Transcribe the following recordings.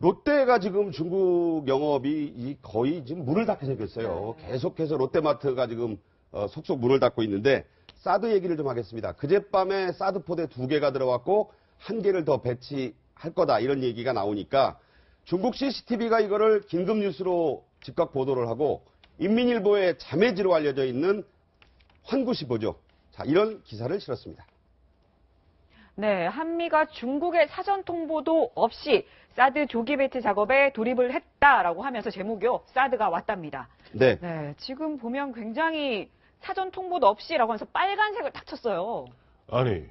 롯데가 지금 중국 영업이 이 거의 지금 문을 닫게 생겼어요. 계속해서 롯데마트가 지금 어, 속속 문을 닫고 있는데 사드 얘기를 좀 하겠습니다. 그젯밤에 사드 포대 두 개가 들어왔고 한 개를 더 배치할 거다 이런 얘기가 나오니까 중국 CCTV가 이거를 긴급 뉴스로 즉각 보도를 하고 인민일보의 자매지로 알려져 있는 환구시보죠. 자 이런 기사를 실었습니다. 네, 한미가 중국의 사전 통보도 없이 사드 조기 배치 작업에 돌입을 했다라고 하면서 제목이요. 사드가 왔답니다. 네. 네, 지금 보면 굉장히 사전 통보도 없이라고 하면서 빨간색을 딱 쳤어요. 아니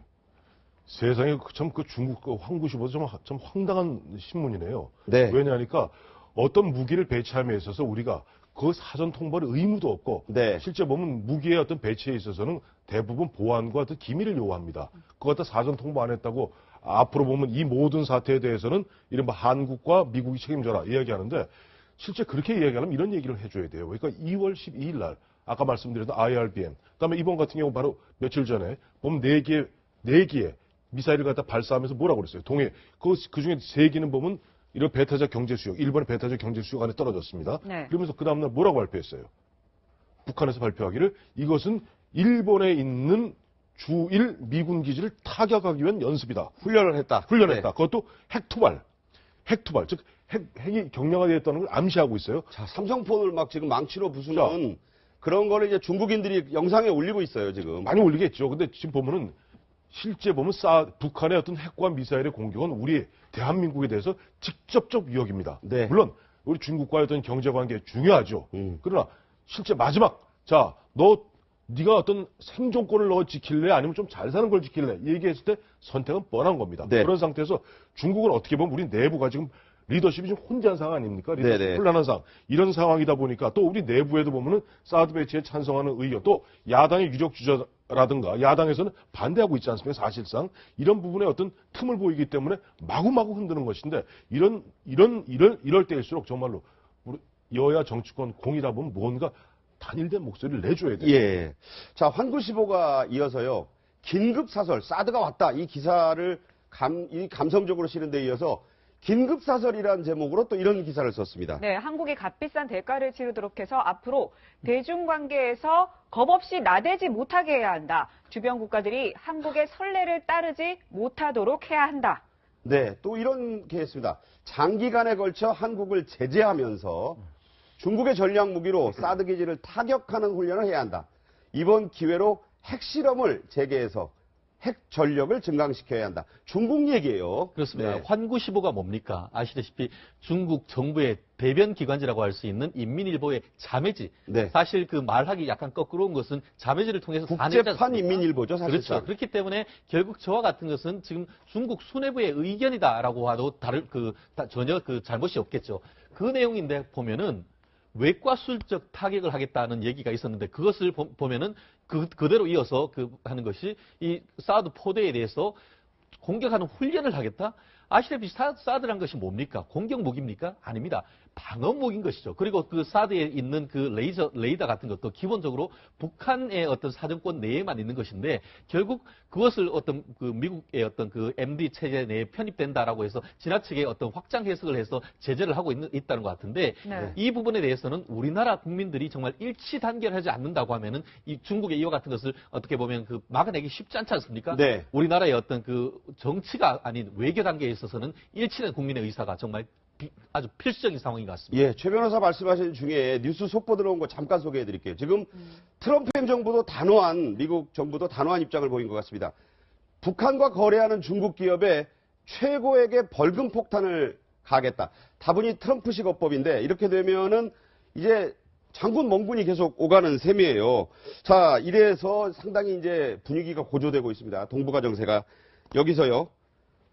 세상에 참 그 중국 그 황구시보다 좀, 좀 황당한 신문이네요. 네. 왜냐하니까 어떤 무기를 배치함에 있어서 우리가 그 사전 통보를 의무도 없고 네. 실제 보면 무기의 어떤 배치에 있어서는 대부분 보안과 어떤 기밀을 요구합니다. 그거 갖다 사전 통보 안 했다고 앞으로 보면 이 모든 사태에 대해서는 이른바 한국과 미국이 책임져라 이야기하는데 실제 그렇게 이야기하려면 이런 얘기를 해줘야 돼요. 그러니까 2월 12일 날 아까 말씀드렸던 IRBM 그다음에 이번 같은 경우 바로 며칠 전에 보면 네 개, 네 개의 미사일을 갖다 발사하면서 뭐라고 그랬어요. 동해 그, 그 중에 세 개는 보면 이런 배타적 경제 수역, 일본의 배타적 경제 수역 안에 떨어졌습니다. 네. 그러면서 그 다음날 뭐라고 발표했어요? 북한에서 발표하기를 이것은 일본에 있는 주1 미군 기지를 타격하기 위한 연습이다. 훈련을 했다. 훈련을 네. 했다. 그것도 핵투발. 핵투발. 즉, 핵, 핵이 경량화되었다는 걸 암시하고 있어요. 자, 삼성폰을 막 지금 망치로 부수는 그런 거를 이제 중국인들이 영상에 올리고 있어요, 지금. 많이 올리겠죠. 근데 지금 보면은 실제 보면 싸, 북한의 어떤 핵과 미사일의 공격은 우리 대한민국에 대해서 직접적 위협입니다. 네. 물론 우리 중국과의 어떤 경제 관계 중요하죠. 음. 그러나 실제 마지막 자, 너 네가 어떤 생존권을 너 지킬래 아니면 좀 잘 사는 걸 지킬래 얘기했을 때 선택은 뻔한 겁니다. 네. 그런 상태에서 중국은 어떻게 보면 우리 내부가 지금 리더십이 좀 혼재한 상황 아닙니까? 리더십. 혼란한 상황. 이런 상황이다 보니까 또 우리 내부에도 보면은 사드 배치에 찬성하는 의견 또 야당의 유력 주자라든가 야당에서는 반대하고 있지 않습니까? 사실상 이런 부분에 어떤 틈을 보이기 때문에 마구마구 흔드는 것인데 이런 이런 이럴 이럴 때일수록 정말로 우리 여야 정치권 공이다 보면 뭔가 단일된 목소리를 내줘야 돼요. 예. 자, 환구시보가 이어서요. 긴급 사설, 사드가 왔다. 이 기사를 감, 이 감성적으로 실은 데 이어서 긴급 사설이라는 제목으로 또 이런 기사를 썼습니다. 네, 한국이 값비싼 대가를 치르도록 해서 앞으로 대중관계에서 겁 없이 나대지 못하게 해야 한다. 주변 국가들이 한국의 선례를 따르지 못하도록 해야 한다. 네, 또 이런 게 있습니다. 장기간에 걸쳐 한국을 제재하면서 중국의 전략 무기로 사드 기지를 타격하는 훈련을 해야 한다. 이번 기회로 핵실험을 재개해서 핵 전력을 증강시켜야 한다. 중국 얘기예요. 그렇습니다. 네. 환구시보가 뭡니까? 아시다시피 중국 정부의 대변 기관지라고 할 수 있는 인민일보의 자매지. 네. 사실 그 말하기 약간 거꾸로운 것은 자매지를 통해서 국제판? 인민일보죠, 사실상. 그렇죠. 그렇기 때문에 결국 저와 같은 것은 지금 중국 수뇌부의 의견이다라고 하도 다를 그 다- 전혀 그 잘못이 없겠죠. 그 내용인데 보면은 외과 술적 타격을 하겠다는 얘기가 있었는데 그것을 보, 보면은 그 그대로 이어서 그 하는 것이 이 사드 포대에 대해서 공격하는 훈련을 하겠다? 아시다시피 사, 사드란 것이 뭡니까? 공격 무기입니까? 아닙니다. 방어 무기인 것이죠. 그리고 그 사드에 있는 그 레이저, 레이더 같은 것도 기본적으로 북한의 어떤 사정권 내에만 있는 것인데 결국 그것을 어떤 그 미국의 어떤 그 MD 체제 내에 편입된다라고 해서 지나치게 어떤 확장 해석을 해서 제재를 하고 있는, 있다는 것 같은데 네. 이 부분에 대해서는 우리나라 국민들이 정말 일치 단결하지 않는다고 하면은 이 중국의 이와 같은 것을 어떻게 보면 그 막아내기 쉽지 않지 않습니까? 네. 우리나라의 어떤 그 정치가 아닌 외교 단계에 있어서는 일치된 국민의 의사가 정말 비- 아주 필수적인 상황인 것 같습니다. 예, 최 변호사 말씀하신 중에 뉴스 속보 들어온 거 잠깐 소개해 드릴게요. 지금 트럼프 행정부도 단호한, 미국 정부도 단호한 입장을 보인 것 같습니다. 북한과 거래하는 중국 기업에 최고액의 벌금 폭탄을 가하겠다. 다분히 트럼프식 어법인데 이렇게 되면은 이제 장군 멍군이 계속 오가는 셈이에요. 자, 이래서 상당히 이제 분위기가 고조되고 있습니다. 동북아 정세가 여기서요.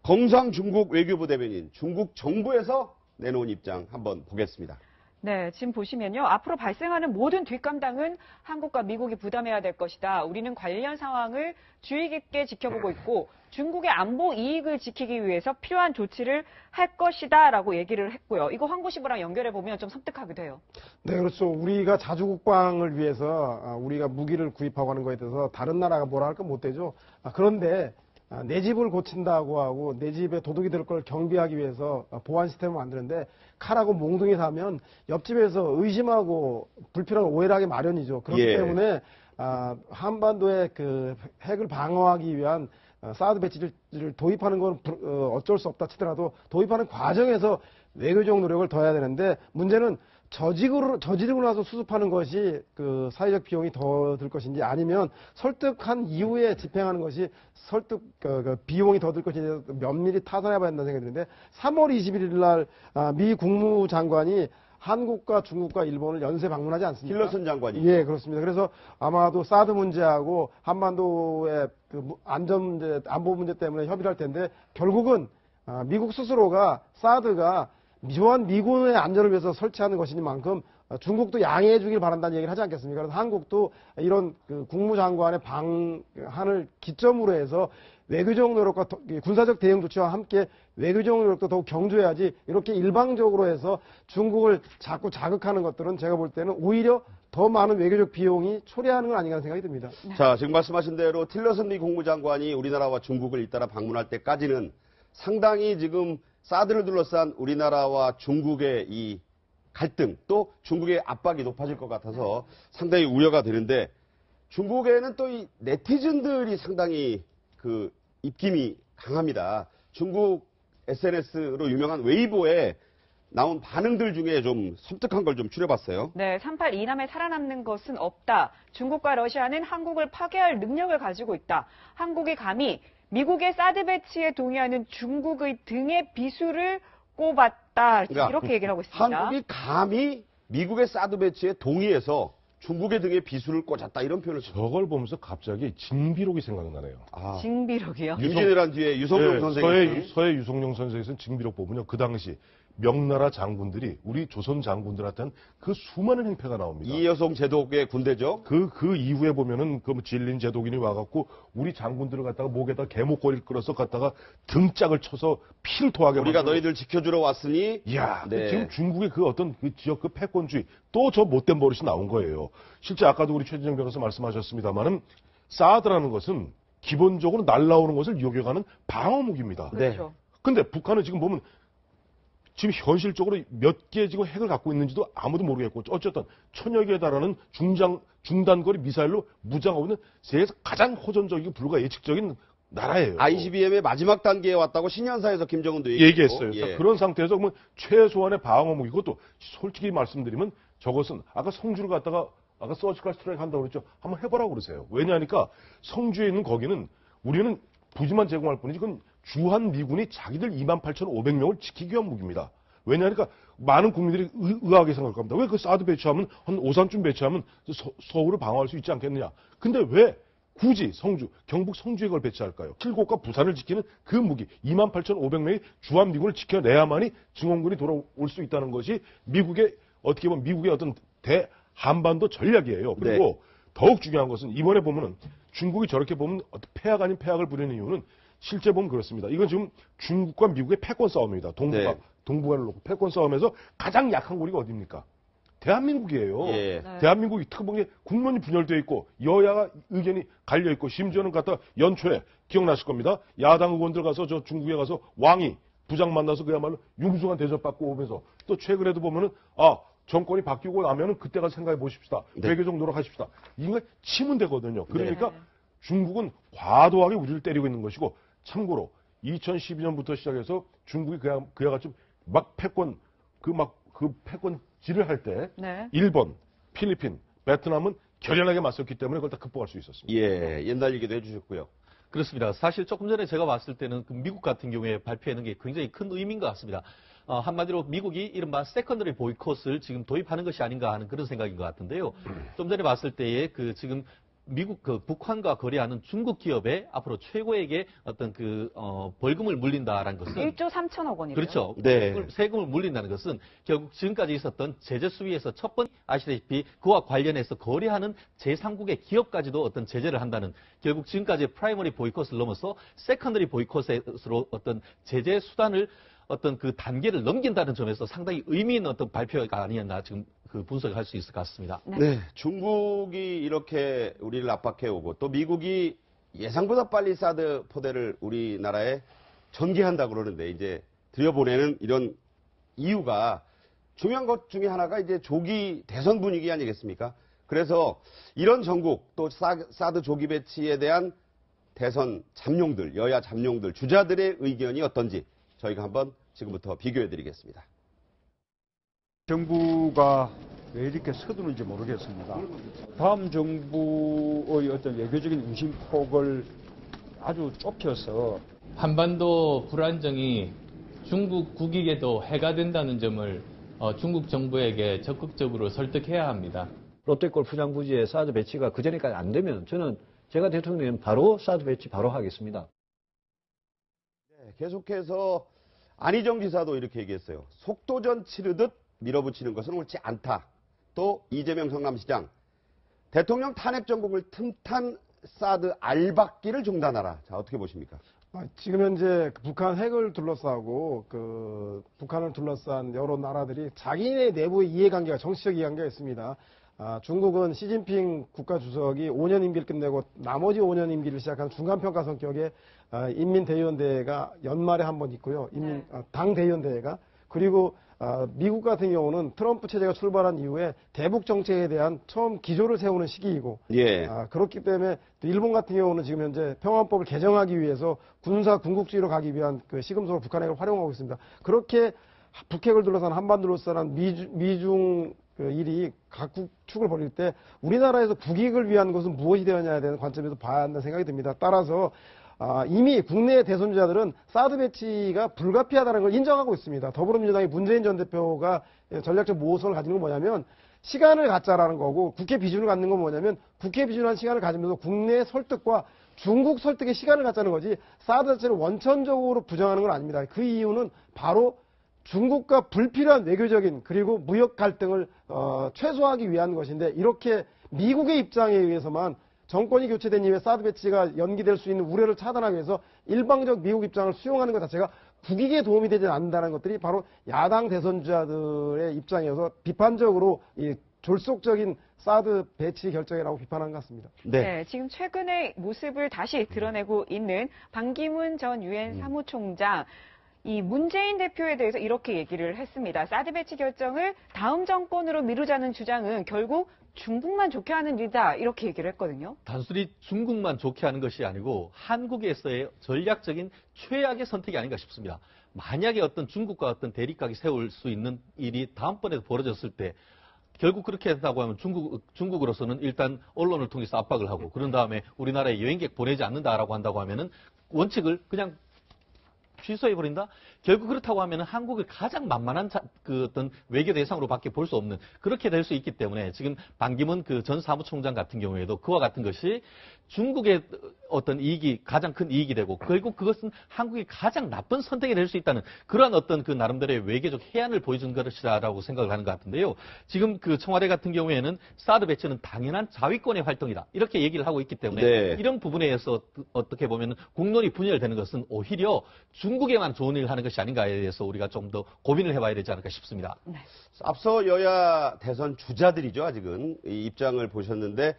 검상 중국 외교부 대변인 중국 정부에서 내놓은 입장 한번 보겠습니다. 네, 지금 보시면요. 앞으로 발생하는 모든 뒷감당은 한국과 미국이 부담해야 될 것이다. 우리는 관련 상황을 주의 깊게 지켜보고 있고 중국의 안보 이익을 지키기 위해서 필요한 조치를 할 것이다 라고 얘기를 했고요. 이거 황구시보랑 연결해 보면 좀 섬뜩하기도 해요. 네, 그렇죠. 우리가 자주 국방을 위해서 아, 우리가 무기를 구입하고 하는 거에 대해서 다른 나라가 뭐라 할 건 못 되죠. 아, 그런데 아, 내 집을 고친다고 하고 내 집에 도둑이 들 걸 경비하기 위해서 어, 보안 시스템을 만드는데 칼하고 몽둥이 사면 옆집에서 의심하고 불필요한 오해를 하기 마련이죠. 그렇기 예. 때문에 아, 한반도의 그 핵을 방어하기 위한 어, 사드 배치를 도입하는 건 불- 어, 어쩔 수 없다 치더라도 도입하는 과정에서 외교적 노력을 더 해야 되는데 문제는 저직으로 저지르고 나서 수습하는 것이 그 사회적 비용이 더 들 것인지 아니면 설득한 이후에 집행하는 것이 설득 그, 그 비용이 더 들 것인지 면밀히 타산해 봐야 된다는 생각이 드는데 3월 21일 날 아, 미 국무장관이 한국과 중국과 일본을 연쇄 방문하지 않습니까? 힐러슨 장관이. 예, 그렇습니다. 그래서 아마도 사드 문제하고 한반도의 그 무- 안전 문제, 안보 문제 때문에 협의를 할 텐데 결국은 아, 미국 스스로가 사드가 미조한 미군의 안전을 위해서 설치하는 것이니만큼 어, 중국도 양해해 주길 바란다는 얘기를 하지 않겠습니까? 그래서 한국도 이런 그 국무장관의 방한을 기점으로 해서 외교적 노력과 군사적 대응 조치와 함께 외교적 노력도 더욱 경조해야지 이렇게 일방적으로 해서 중국을 자꾸 자극하는 것들은 제가 볼 때는 오히려 더 많은 외교적 비용이 초래하는 건 아닌가 생각이 듭니다. 자, 지금 말씀하신 대로 틸러슨 미 국무장관이 우리나라와 중국을 잇따라 방문할 때까지는 상당히 지금 사드를 둘러싼 우리나라와 중국의 이 갈등 또 중국의 압박이 높아질 것 같아서 상당히 우려가 되는데 중국에는 또 이 네티즌들이 상당히 그 입김이 강합니다. 중국 SNS로 유명한 웨이보에 나온 반응들 중에 좀 섬뜩한 걸 좀 추려봤어요. 네, 3.8 이남에 살아남는 것은 없다. 중국과 러시아는 한국을 파괴할 능력을 가지고 있다. 한국이 감히 미국의 사드 배치에 동의하는 중국의 등에 비수를 꼽았다. 그러니까 이렇게 얘기를 하고 있습니다. 한국이 감히 미국의 사드 배치에 동의해서 중국의 등에 비수를 꽂았다 이런 표현을 써. 저걸 보면서 갑자기 징비록이 생각나네요. 아, 징비록이요. 윤진이란 뒤에 유성룡 예, 선생님. 서해, 서해 유성룡 쓴 징비록 보면요. 그 당시 명나라 장군들이 우리 조선 장군들한테는 그 수많은 행패가 나옵니다. 이여송 제독의 군대죠. 그, 그 이후에 보면은, 그 진린 제독인이 와갖고, 우리 장군들을 갖다가 목에다 개목걸이를 끌어서 갖다가 등짝을 쳐서 피를 토하게 우리가 만들고. 너희들 지켜주러 왔으니 이야, 네. 지금 중국의 그 어떤 그 지역 그 패권주의, 또 저 못된 버릇이 나온 거예요. 실제 아까도 우리 최진영 변호사 말씀하셨습니다만은, 사드라는 것은 기본적으로 날라오는 것을 요격하는 방어무기입니다. 네. 그렇죠. 근데 북한은 지금 보면 지금 현실적으로 몇 개 지금 핵을 갖고 있는지도 아무도 모르겠고 어쨌든 천여 개에 달하는 중장 중단거리 미사일로 무장하고 있는 세계에서 가장 호전적이고 불과 예측적인 나라예요. ICBM의 마지막 단계에 왔다고 신년사에서 김정은도. 얘기했어요. 자, 예. 그런 상태에서 그러면 최소한의 방어 무기 그것도 솔직히 말씀드리면 저것은 아까 성주를 갖다가 아까 서지컬 스트라이크 한다고 그랬죠. 한번 해보라고 그러세요. 왜냐하니까 성주에 있는 거기는 우리는 부지만 제공할 뿐이지 그건 주한 미군이 자기들 28,500명을 지키기 위한 무기입니다. 왜냐하니까 많은 국민들이 의, 의아하게 생각할 겁니다. 왜 그 사드 배치하면 한 오산쯤 배치하면 서, 서울을 방어할 수 있지 않겠느냐. 근데 왜 굳이 성주, 경북 성주에 그걸 배치할까요? 칠곡과 부산을 지키는 그 무기, 28,500명의 주한 미군을 지켜내야만이 증원군이 돌아올 수 있다는 것이 미국의, 어떻게 보면 미국의 어떤 대 한반도 전략이에요. 그리고 더욱 중요한 것은 이번에 보면은 중국이 저렇게 보면 폐악 아닌 폐악을 부리는 이유는 실제 보면 그렇습니다. 이건 지금 중국과 미국의 패권 싸움입니다. 동북아, 네. 동북아를 놓고 패권 싸움에서 가장 약한 고리가 어디입니까? 대한민국이에요. 예. 네. 대한민국이 특히 국론이 분열되어 있고 여야가 의견이 갈려 있고 심지어는 갖다 연초에 기억나실 겁니다. 야당 의원들 가서 저 중국에 가서 왕이 부장 만나서 그야말로 융숭한 대접받고 오면서 또 최근에도 보면은 아 정권이 바뀌고 나면은 그때 가서 생각해 보십시다. 네. 외교적 노력하십시다. 이거 치면 되거든요. 그러니까 네. 중국은 과도하게 우리를 때리고 있는 것이고 참고로 2012년부터 시작해서 중국이 그야, 그야 같이 막 패권 그막그 패권질을 할때 네. 일본, 필리핀, 베트남은 결연하게 맞섰기 때문에 그걸 다 극복할 수 있었습니다. 예, 옛날 얘기도 해주셨고요. 그렇습니다. 사실 조금 전에 제가 봤을 때는 그 미국 같은 경우에 발표하는 게 굉장히 큰 의미인 것 같습니다. 어, 한마디로 미국이 이른바 세컨더리 보이콧을 지금 도입하는 것이 아닌가 하는 그런 생각인 것 같은데요. 좀 전에 봤을 때에 그 지금 미국 그 북한과 거래하는 중국 기업에 앞으로 최고에게 어떤 그 어, 벌금을 물린다라는 것은 1조 3천억 원이래요. 그렇죠. 네. 세금을, 물린다는 것은 결국 지금까지 있었던 제재 수위에서 첫 번째 아시다시피 그와 관련해서 거래하는 제3국의 기업까지도 어떤 제재를 한다는 결국 지금까지 프라이머리 보이콧을 넘어서 세컨더리 보이콧으로 어떤 제재 수단을 어떤 그 단계를 넘긴다는 점에서 상당히 의미 있는 어떤 발표가 아니었나 지금 그 분석을 할 수 있을 것 같습니다. 네. 네, 중국이 이렇게 우리를 압박해 오고 또 미국이 예상보다 빨리 사드 포대를 우리나라에 전개한다 그러는데 이제 들여보내는 이런 이유가 중요한 것 중에 하나가 이제 조기 대선 분위기 아니겠습니까? 그래서 이런 전국 또 사- 사드 조기 배치에 대한 대선 잠룡들, 여야 잠룡들, 주자들의 의견이 어떤지 저희가 한번 지금부터 비교해 드리겠습니다. 정부가 왜 이렇게 서두는지 모르겠습니다. 다음 정부의 어떤 외교적인 의심폭을 아주 좁혀서 한반도 불안정이 중국 국익에도 해가 된다는 점을 어, 중국 정부에게 적극적으로 설득해야 합니다. 롯데골프장 부지에 사드 배치가 그 전에까지 안 되면 저는 제가 대통령이면 바로 사드 배치 바로 하겠습니다. 네, 계속해서 안희정 지사도 이렇게 얘기했어요. 속도전 치르듯 밀어붙이는 것은 옳지 않다. 또 이재명 성남시장 대통령 탄핵 정국을 틈탄 사드 알박기를 중단하라. 자 어떻게 보십니까? 아, 지금 현재 그 북한 핵을 둘러싸고 그 북한을 둘러싼 여러 나라들이 자기네 내부의 이해관계가 정치적 이해관계가 있습니다. 아, 중국은 시진핑 국가 주석이 5년 임기를 끝내고 나머지 5년 임기를 시작한 중간평가 성격의 아, 인민대의원대회가 연말에 한 번 있고요. 인민 아, 당 대의원대회가 그리고 아, 미국 같은 경우는 트럼프 체제가 출발한 이후에 대북 정책에 대한 처음 기조를 세우는 시기이고 예. 아, 그렇기 때문에 또 일본 같은 경우는 지금 현재 평화법을 개정하기 위해서 군사 군국주의로 가기 위한 그 시금석으로 북한핵을 활용하고 있습니다. 그렇게 북핵을 둘러싼 한반도를 둘러싼 미주, 미중 그 일이 각국 축을 벌일 때 우리나라에서 국익을 위한 것은 무엇이 되었냐에 대한 관점에서 봐야 한다는 생각이 듭니다. 따라서 아, 이미 국내 대선주자들은 사드 배치가 불가피하다는 걸 인정하고 있습니다. 더불어민주당의 문재인 전 대표가 전략적 모호성을 가지는 건 뭐냐면 시간을 갖자라는 거고 국회 비준을 갖는 건 뭐냐면 국회 비준한 시간을 가지면서 국내 설득과 중국 설득의 시간을 갖자는 거지 사드 자체를 원천적으로 부정하는 건 아닙니다. 그 이유는 바로 중국과 불필요한 외교적인 그리고 무역 갈등을 어, 최소화하기 위한 것인데 이렇게 미국의 입장에 의해서만 정권이 교체된 이후에 사드 배치가 연기될 수 있는 우려를 차단하기 위해서 일방적 미국 입장을 수용하는 것 자체가 국익에 도움이 되지 않는다는 것들이 바로 야당 대선주자들의 입장이어서 비판적으로 이 졸속적인 사드 배치 결정이라고 비판한 것 같습니다. 네, 지금 최근의 모습을 다시 드러내고 있는 반기문 전 음. 유엔 사무총장. 이 문재인 대표에 대해서 이렇게 얘기를 했습니다. 사드 배치 결정을 다음 정권으로 미루자는 주장은 결국 중국만 좋게 하는 일이다. 이렇게 얘기를 했거든요. 단순히 중국만 좋게 하는 것이 아니고 한국에서의 전략적인 최악의 선택이 아닌가 싶습니다. 만약에 어떤 중국과 어떤 대립각이 세울 수 있는 일이 다음번에 벌어졌을 때 결국 그렇게 한다고 하면 중국, 중국으로서는 일단 언론을 통해서 압박을 하고 그런 다음에 우리나라에 여행객 보내지 않는다라고 한다고 하면은 원칙을 그냥 취소해버린다? 결국 그렇다고 하면 한국을 가장 만만한 자- 그 어떤 외교 대상으로 밖에 볼 수 없는 그렇게 될 수 있기 때문에 지금 반기문 그 전 사무총장 같은 경우에도 그와 같은 것이 중국의 어떤 이익이 가장 큰 이익이 되고 결국 그것은 한국의 가장 나쁜 선택이 될 수 있다는 그러한 어떤 그 나름대로의 외교적 해안을 보여준 것이다라고 생각을 하는 것 같은데요. 지금 그 청와대 같은 경우에는 사드 배치는 당연한 자위권의 활동이다 이렇게 얘기를 하고 있기 때문에 네. 이런 부분에 의해서 어떻게 보면 공론이 분열되는 것은 오히려 중 국에만 좋은 일을 하는 것이 아닌가에 대해서 우리가 좀 더 고민을 해봐야 되지 않을까 싶습니다. 앞서 여야 대선 주자들이죠 아직은 이 입장을 보셨는데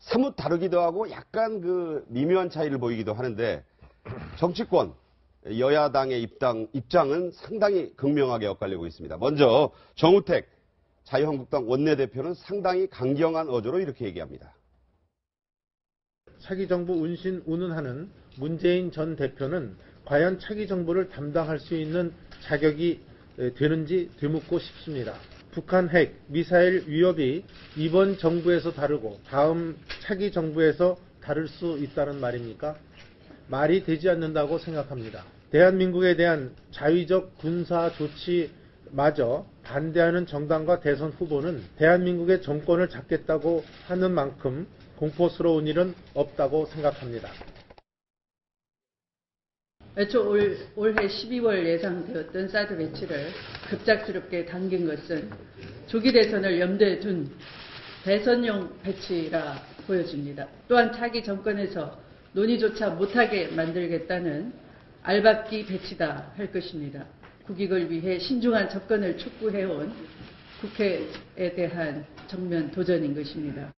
사뭇 다르기도 하고 약간 그 미묘한 차이를 보이기도 하는데 정치권 여야당의 입당 입장은 상당히 극명하게 엇갈리고 있습니다. 먼저 정우택 자유한국당 원내대표는 상당히 강경한 어조로 이렇게 얘기합니다. 차기 정부 운신 운운하는 문재인 전 대표는 과연 차기 정부를 담당할 수 있는 자격이 에, 되는지 되묻고 싶습니다. 북한 핵, 미사일 위협이 이번 정부에서 다르고 다음 차기 정부에서 다를 수 있다는 말입니까? 말이 되지 않는다고 생각합니다. 대한민국에 대한 자위적 군사 조치마저 반대하는 정당과 대선 후보는 대한민국의 정권을 잡겠다고 하는 만큼 공포스러운 일은 없다고 생각합니다. 애초 올, 올해 12월 예상되었던 사드 배치를 급작스럽게 당긴 것은 조기 대선을 염두에 둔 대선용 배치라 보여집니다. 또한 차기 정권에서 논의조차 못하게 만들겠다는 알박기 배치다 할 것입니다. 국익을 위해 신중한 접근을 촉구해온 국회에 대한 정면 도전인 것입니다.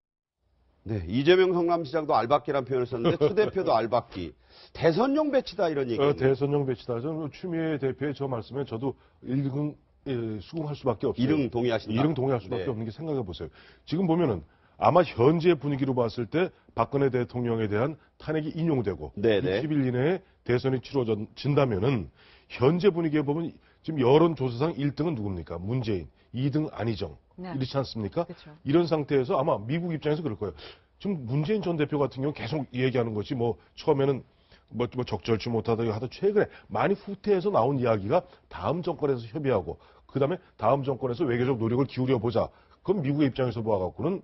네, 이재명 성남시장도 알박기란 표현을 썼는데 추 대표도 알박기. 대선용 배치다 이런 얘기. 어, 대선용 배치다. 저는 추미애 대표의 저 말씀에 저도 일긍 예, 수긍할 수밖에 없어요. 이릉 동의하신다. 이릉 동의할 수밖에 네. 없는 게 생각해 보세요. 지금 보면은 아마 현재 분위기로 봤을 때 박근혜 대통령에 대한 탄핵이 인용되고 네네. 60일 이내에 대선이 치러진다면은 현재 분위기에 보면 지금 여론조사상 1등은 누굽니까? 문재인, 2등 안희정. 네. 이렇지 않습니까? 그렇죠. 이런 상태에서 아마 미국 입장에서 그럴 거예요. 지금 문재인 전 대표 같은 경우 계속 얘기하는 것이 뭐 처음에는 뭐, 뭐 적절치 못하다 하다 최근에 많이 후퇴해서 나온 이야기가 다음 정권에서 협의하고 그 다음에 다음 정권에서 외교적 노력을 기울여 보자. 그럼 미국의 입장에서 보아갖고는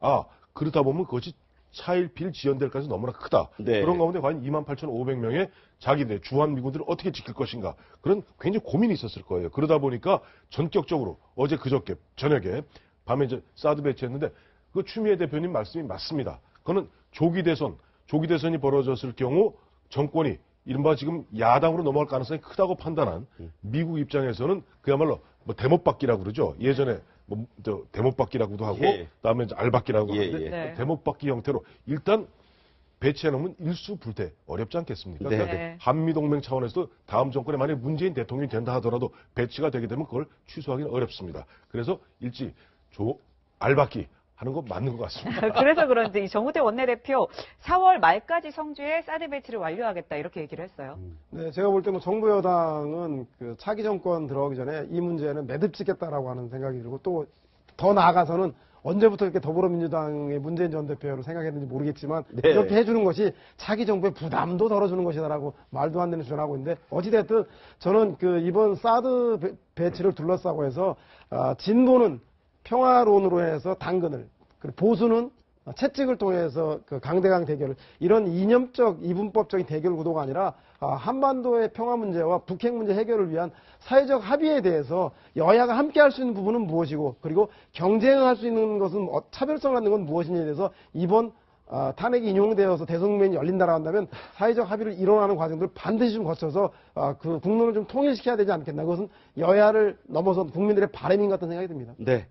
아 그러다 보면 그것이 차일필 지연될 가능성이 너무나 크다. 네. 그런 가운데 과연 28,500명의 자기네 주한 미군들을 어떻게 지킬 것인가 그런 굉장히 고민이 있었을 거예요. 그러다 보니까 전격적으로 어제 그저께 저녁에 밤에 이제 사드 배치했는데 그 추미애 대표님 말씀이 맞습니다. 그거는 조기 대선, 조기 대선이 벌어졌을 경우 정권이 이른바 지금 야당으로 넘어갈 가능성이 크다고 판단한 미국 입장에서는 그야말로 뭐 대못받기라고 그러죠. 예전에 뭐 저 대못받기라고도 하고 예. 그다음에 이제 알받기라고 예, 하는데 예. 네. 대못받기 형태로 일단 배치해 놓으면 일수불대 어렵지 않겠습니까? 네. 그러니까 네. 한미 동맹 차원에서도 다음 정권에 만약 문재인 대통령이 된다 하더라도 배치가 되게 되면 그걸 취소하기는 어렵습니다. 그래서 일찍 조 알받기 하는 거 맞는 것 같습니다. 그래서 그런지 이 정우택 원내대표 4월 말까지 성주에 사드 배치를 완료하겠다 이렇게 얘기를 했어요. 네, 제가 볼 때 뭐 정부 여당은 그 차기 정권 들어가기 전에 이 문제는 매듭 짓겠다라고 하는 생각이 들고 또 더 나아가서는 언제부터 이렇게 더불어민주당의 문재인 전 대표를 생각했는지 모르겠지만 네. 이렇게 해주는 것이 차기 정부의 부담도 덜어주는 것이다라고 말도 안 되는 주장하고 있는데 어찌됐든 저는 그 이번 사드 배- 배치를 둘러싸고 해서 아, 진보는 평화론으로 해서 당근을 그리고 보수는 채찍을 통해서 그 강대강 대결을 이런 이념적 이분법적인 대결 구도가 아니라 아, 한반도의 평화 문제와 북핵 문제 해결을 위한 사회적 합의에 대해서 여야가 함께 할 수 있는 부분은 무엇이고 그리고 경쟁할 수 있는 것은 어- 차별성 갖는 건 무엇이냐에 대해서 이번 아, 탄핵이 인용되어서 대성면이 열린다라 한다면 사회적 합의를 이뤄나는 과정들을 반드시 좀 거쳐서 아, 그 국론을 좀 통일시켜야 되지 않겠나 그것은 여야를 넘어선 국민들의 바람인 것 같은 생각이 듭니다. 네.